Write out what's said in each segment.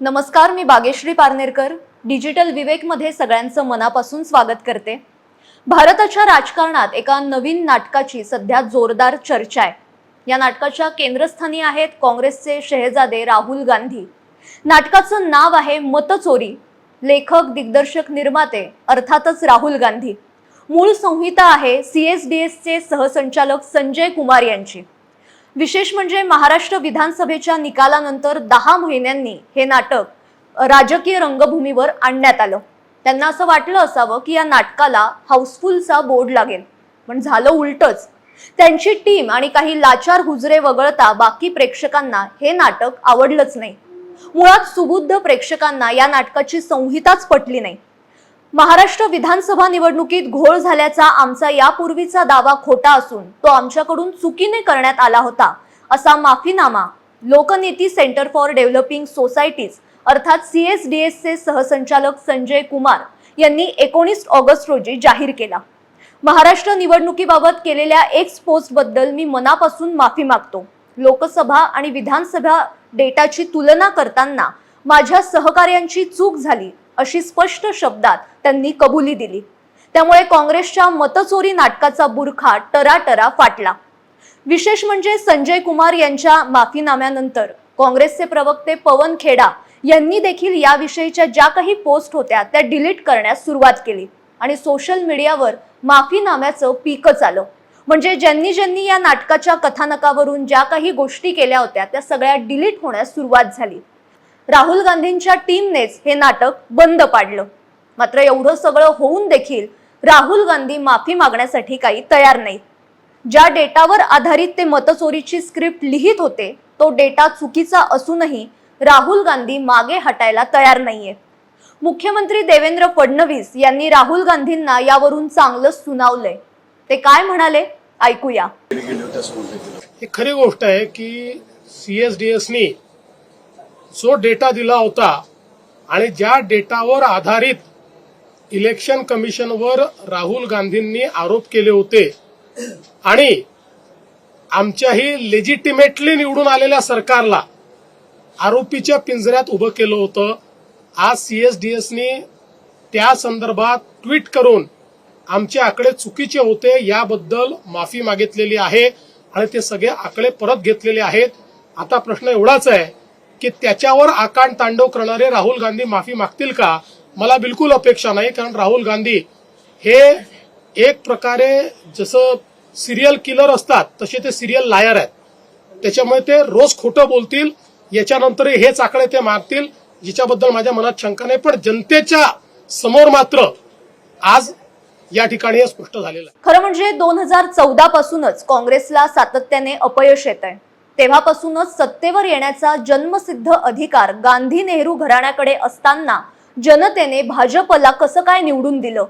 नमस्कार मी बागेश्री पारनेरकर. डिजिटल विवेकमध्ये सगळ्यांचं मनापासून स्वागत करते. भारताच्या राजकारणात एका नवीन नाटकाची सध्या जोरदार चर्चा आहे. या नाटकाच्या केंद्रस्थानी आहेत काँग्रेसचे शहेजादे राहुल गांधी. नाटकाचं नाव आहे मतचोरी. लेखक दिग्दर्शक निर्माते अर्थातच राहुल गांधी. मूळ संहिता आहे सी एस डी एसचे सहसंचालक संजय कुमार यांची. विशेष म्हणजे महाराष्ट्र विधानसभेच्या निकालानंतर दहा महिन्यांनी हे नाटक राजकीय रंगभूमीवर आणण्यात आलं. त्यांना असं वाटलं असावं की या नाटकाला हाऊसफुलचा बोर्ड लागेल. पण झालं उलटच. त्यांची टीम आणि काही लाचार हुजरे वगळता बाकी प्रेक्षकांना हे नाटक आवडलंच नाही. मुळात सुबुद्ध प्रेक्षकांना या नाटकाची संहिताच पटली नाही. महाराष्ट्र विधानसभा निवडणुकीत घोळ झाल्याचा आमचा यापूर्वीचा दावा खोटा असून तो आमच्याकडून चुकीने करण्यात आला होता असा माफीनामा Lokniti centre for developing societies अर्थात सी एस डी एसचे सहसंचालक संजय कुमार यांनी एकोणीस ऑगस्ट रोजी जाहीर केला. महाराष्ट्र निवडणुकीबाबत केलेल्या एक्स पोस्टबद्दल मी मनापासून माफी मागतो. लोकसभा आणि विधानसभा डेटाची तुलना करताना माझ्या सहकार्यांची चूक झाली अशी स्पष्ट शब्दात त्यांनी कबुली दिली. त्यामुळे काँग्रेसच्या मतचोरी नाटकाचा बुरखा टराटरा फाटला. विशेष म्हणजे संजय कुमार यांच्या माफीनाम्यानंतर काँग्रेसचे प्रवक्ते पवन खेडा यांनी देखील याविषयीच्या ज्या काही पोस्ट होत्या त्या डिलीट करण्यास सुरुवात केली आणि सोशल मीडियावर माफीनाम्याचं पीकच आलं म्हणजे ज्यांनी ज्यांनी या नाटकाच्या कथानकावरून ज्या काही गोष्टी केल्या होत्या त्या सगळ्या डिलीट होण्यास सुरुवात झाली. राहुल गांधींच्या टीमनेच हे नाटक बंद पाडलं. मात्र एवढं सगळं होऊन देखील राहुल गांधी माफी मागण्यासाठी काही तयार नाहीत. ज्या डेटावर आधारित ते मतचोरीची स्क्रिप्ट लिहित होते तो डेटा चुकीचा असूनही राहुल गांधी मागे हटायला तयार नाहीये. मुख्यमंत्री देवेंद्र फडणवीस यांनी राहुल गांधींना यावरून चांगलं सुनावलंय. ते काय म्हणाले? ऐकूया. ही खरी गोष्ट आहे की सी एस डी एसनी जो डेटा दिला होता आणि ज्या डेटावर आधारित इलेक्शन कमिशनवर राहुल गांधींनी आरोप केले होते आणि आमच्याही लेजिटिमेटली निवडून आलेल्या सरकारला आरोपीच्या पिंजऱ्यात उभं केलं होतं. आज सीएसडीएसनी त्या संदर्भात ट्विट करून आमचे आकडे चुकीचे होते याबद्दल माफी मागितलेली आहे आणि ते सगळे आकडे परत घेतलेले आहेत. आता प्रश्न एवढाच आहे की त्याच्यावर आकांड तांडव करणारे राहुल गांधी माफी मागतील का? मला बिलकुल अपेक्षा नाही कारण राहुल गांधी हे एक प्रकारे जसं सिरियल किलर असतात तसे ते सिरियल लायर आहेत. त्याच्यामुळे ते रोज खोटं बोलतील याच्यानंतर हेच आकडे ते मारतील जिच्याबद्दल माझ्या मनात शंका नाही पण जनतेच्या समोर मात्र आज या ठिकाणी हे स्पष्ट झालेलं आहे. खरं म्हणजे दोन हजार चौदा पासूनच काँग्रेसला सातत्याने अपयश येत आहे तेव्हापासूनच सत्तेवर येण्याचा जन्मसिद्ध अधिकार गांधी नेहरू घराण्याकडे असताना जनतेने भाजपला कसं काय निवडून दिलं?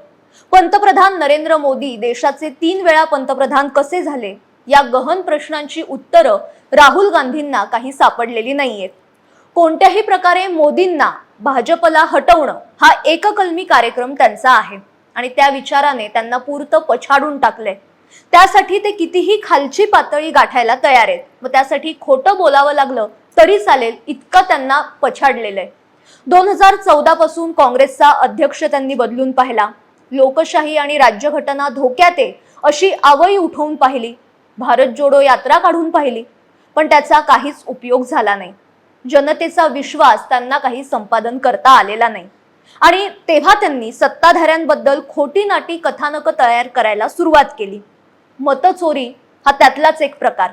पंतप्रधान नरेंद्र मोदी देशाचे तीन वेळा पंतप्रधान कसे झाले? या गहन प्रश्नांची उत्तरं राहुल गांधींना काही सापडलेली नाहीयेत. कोणत्याही प्रकारे मोदींना भाजपला हटवणं हा एककलमी कार्यक्रम त्यांचा आहे आणि त्या विचाराने त्यांना पुरतं पछाडून टाकलंय. त्यासाठी ते कितीही खालची पातळी गाठायला तयार आहेत. मग त्यासाठी खोटं बोलावं लागलं तरी चालेल इतकं त्यांना पछाडलेलं आहे. दोन हजार चौदा पासून काँग्रेसचा अध्यक्ष त्यांनी बदलून पाहिला. लोकशाही आणि राज्यघटना धोक्यात आहे अशी आवई उठवून पाहिली. भारत जोडो यात्रा काढून पाहिली. पण त्याचा काहीच उपयोग झाला नाही. जनतेचा विश्वास त्यांना काही संपादन करता आलेला नाही. आणि तेव्हा त्यांनी सत्ताधाऱ्यांबद्दल खोटी नाटी कथानक तयार करायला सुरुवात केली. मतचोरी हा त्यातलाच एक प्रकार.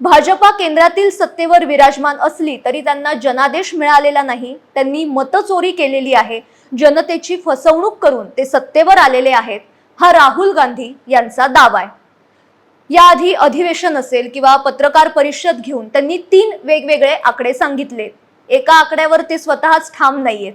भाजपा केंद्रातील सत्तेवर विराजमान असली तरी त्यांना जनादेश मिळालेला नाही त्यांनी मतचोरी केलेली आहे जनतेची फसवणूक करून ते सत्तेवर आलेले आहेत हा राहुल गांधी यांचा दावा आहे. याआधी अधिवेशन असेल किंवा पत्रकार परिषद घेऊन त्यांनी तीन वेगवेगळे आकडे सांगितले. एका आकड्यावर ते स्वतःच ठाम नाहीयेत.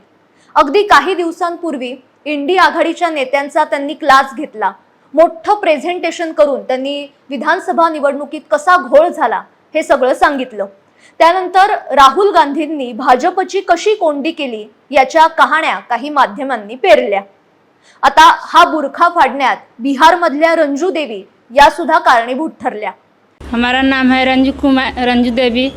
अगदी काही दिवसांपूर्वी इंडी आघाडीच्या नेत्यांचा त्यांनी क्लास घेतला. मोठं प्रेझेंटेशन करून त्यांनी विधानसभा निवडणुकीत कसा घोळ झाला हे सगळं सांगितलं. त्यानंतर राहुल गांधींनी भाजपची कशी कोंडी केली याच्या कहाण्या काही माध्यमांनी पेरल्या. आता हा बुरखा फाडण्यात बिहारमधल्या रंजू देवी या सुद्धा कारणीभूत ठरल्या. हमारा नाम है रंजू कुमार रंजू देवी।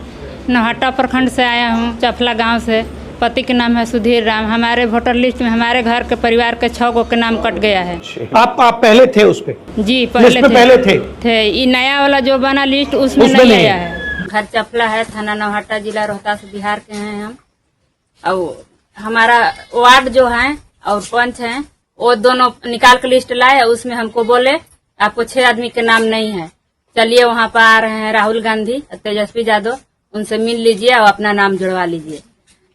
नहाटा प्रखंड से आया हूँ चफला गांव से। पति के नाम है सुधीर राम। हमारे वोटर लिस्ट में हमारे घर के परिवार के छः गो के नाम कट गया है। आप आप पहले थे उस पे? जी पहले थे, पहले थे? थे। ये नया वाला जो बना लिस्ट उसमें, उसमें नहीं आया है। घर चपला है थाना नौहट्टा जिला रोहतास बिहार के हैं हम। और हमारा वार्ड जो है और पंच है वो दोनों निकाल के लिस्ट लाए उसमें हमको बोले आपको छह आदमी के नाम नहीं है। चलिए वहाँ पर आ रहे हैं राहुल गांधी तेजस्वी यादव। उनसे मिल लीजिए और अपना नाम जुड़वा लीजिए।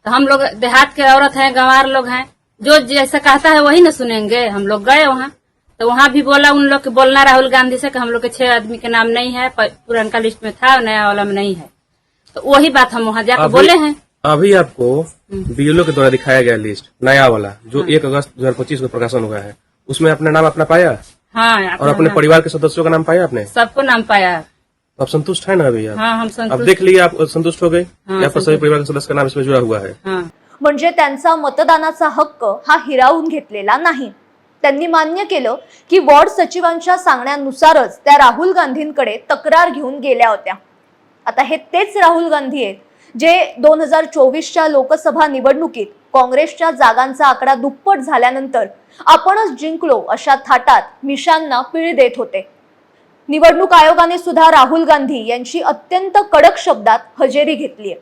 तो हम लोग देहात के औरत हैं गंवार लोग हैं। जो जैसा कहता है वही ना सुनेंगे। हम लोग गए वहाँ। तो वहाँ भी बोला उन लोग के बोलना राहुल गांधी से कि हम लोग के छह आदमी के नाम नहीं है पुरनका लिस्ट में था नया वाला में नहीं है। तो वही बात हम वहाँ जाकर बोले हैं। अभी आपको बीएलओ के द्वारा दिखाया गया लिस्ट नया वाला जो एक अगस्त 2025 को प्रकाशन हुआ है। उसमें अपना नाम अपना पाया? हाँ और अपने परिवार के सदस्यों का नाम पाया आपने? सबको नाम पाया। आप संतुष्ट है ना अभी आप? हाँ हम अब संतुष्ट देख लिए आप संतुष्ट हो गए? हाँ, आपका सभी। परिवार के सदस्य का नाम इसमें जुड़ा हुआ है। हाँ। म्हणजे त्यांचा मतदानाचा हक्क हा हिरावून घेतलेला नाही. त्यांनी मान्य केलं की वॉर्ड सचिवांच्या सांगण्यानुसारच त्या राहुल गांधींकडे तक्रार घेऊन गेल्या होत्या. आता हे तेच राहुल गांधी आहेत जे दोन हजार चोवीसच्या लोकसभा निवडणुकीत काँग्रेसच्या जागांचा आकडा दुप्पट झाल्यानंतर आपणच जिंकलो अशा थाटात मिशांना पीळ देत होते. निवडणूक आयोगाने सुद्धा राहुल गांधी यांची अत्यंत कडक शब्दात हजेरी घेतली आहे.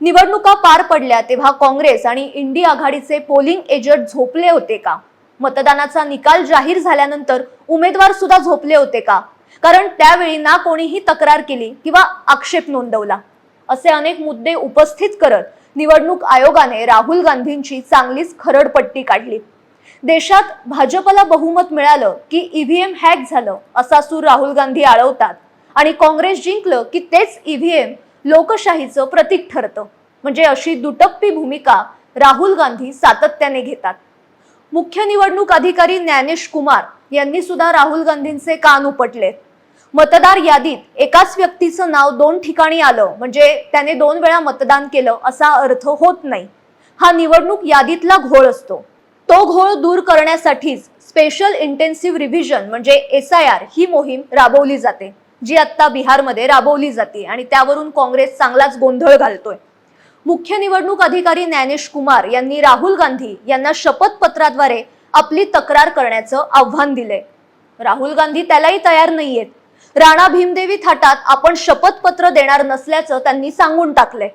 निवडणुका पार पडल्या तेव्हा काँग्रेस आणि इंडी आघाडीचे पोलिंग एजंट झोपले होते का? मतदानाचा निकाल जाहीर झाल्यानंतर उमेदवार सुद्धा झोपले होते का? कारण त्यावेळी ना कोणीही तक्रार केली किंवा आक्षेप नोंदवला. असे अनेक मुद्दे उपस्थित करत निवडणूक आयोगाने राहुल गांधींची चांगलीच खरडपट्टी काढली. देशात भाजपला बहुमत मिळालं की ईव्हीएम हॅक झालं असा सूर राहुल गांधी आळवतात. आणि काँग्रेस जिंकलं की तेच ईव्हीएम लोकशाहीचं प्रतीक ठरतं. म्हणजे अशी दुटप्पी भूमिका राहुल गांधी सातत्याने घेतात. मुख्य निवडणूक अधिकारी ज्ञानेश कुमार यांनी सुद्धा राहुल गांधींचे कान उपटले. मतदार यादीत एकाच व्यक्तीचं नाव दोन ठिकाणी आलं म्हणजे त्याने दोन वेळा मतदान केलं असा अर्थ होत नाही. हा निवडणूक यादीतला घोळ असतो. तो घोळ दूर करण्यासाठीच स्पेशल इंटेन्सिव्ह रिव्हिजन म्हणजे एस आय आर ही मोहीम राबवली जाते जी आत्ता बिहारमध्ये राबवली जाते आणि त्यावरून काँग्रेस चांगलाच गोंधळ घालतोय. मुख्य निवडणूक अधिकारी ज्ञानेश कुमार यांनी राहुल गांधी यांना शपथपत्राद्वारे आपली तक्रार करण्याचं आव्हान दिलंय. राहुल गांधी त्यालाही तयार नाहीयेत. राणा भीमदेवी थाटात आपण शपथपत्र देणार नसल्याचं त्यांनी सांगून टाकलंय.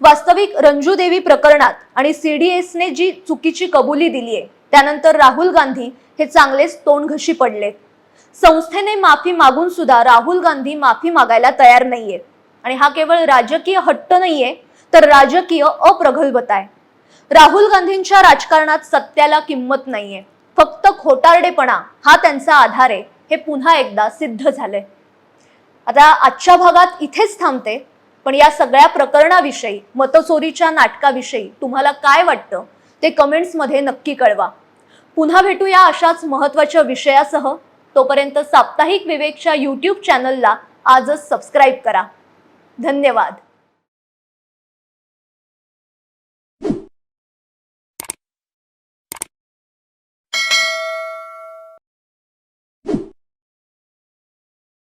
वास्तविक रंजू देवी प्रकरणात आणि सीडीएसने जी चुकीची कबुली दिली आहे त्यानंतर राहुल गांधी हे चांगलेच तोंडघशी पडले संस्थेने माफी मागून सुद्धा राहुल गांधी माफी मागायला तयार नाहीयेत आणि हा केवळ राजकीय हट्ट नाहीये तर राजकीय अप्रगल्भता आहे. राहुल गांधींच्या राजकारणात सत्याला किंमत नाहीये. फक्त खोटारडेपणा हा त्यांचा आधार आहे हे पुन्हा एकदा सिद्ध झालंय. आता आजच्या भागात इथेच थांबते. पण या सगळ्या प्रकरणाविषयी मतचोरीच्या नाटकाविषयी तुम्हाला काय वाटतं ते कमेंट्समध्ये नक्की कळवा. पुन्हा भेटूया अशाच महत्त्वाच्या विषयासह. तोपर्यंत साप्ताहिक विवेकच्या यूट्यूब चॅनलला आजच सबस्क्राईब करा. धन्यवाद.